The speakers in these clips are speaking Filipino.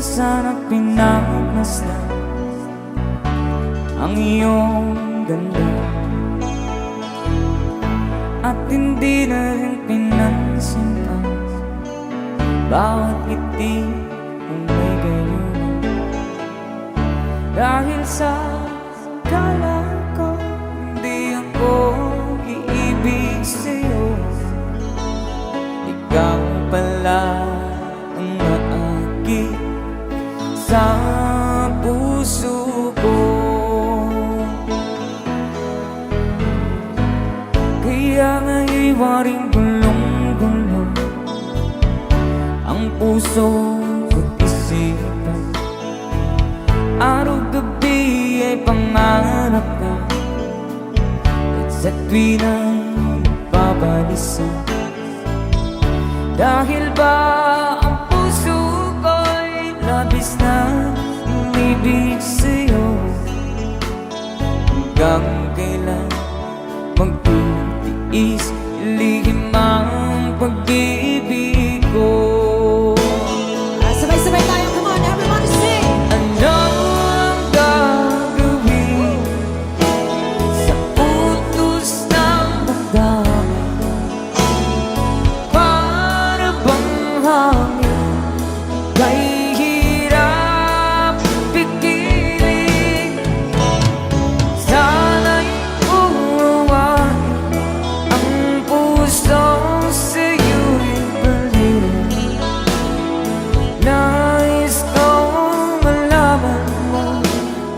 na sana pinagmasdan Ang iyong ganda? At hindi na rin pinansin pa Bawat ngiti kung may gayon. Dahil sa kala sa puso ko. Kaya nga'y waring gulong-gulong Ang puso ko't isipan. Araw-gabi ay pangarap ka At sa tuwin ay babalisan. Dahil ba labis na umibig sa'yo. Hanggang kailan magtitiis Ilihim ang pag-ibig ko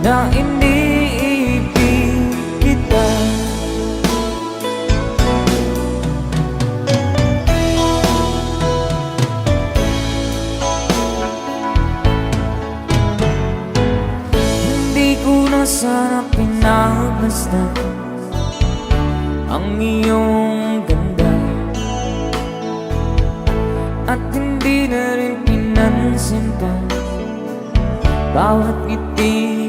na iniibig kita. Hindi ko na sana pinagmasdan Ang iyong ganda. At hindi na rin pinansin pa Bawat ngiti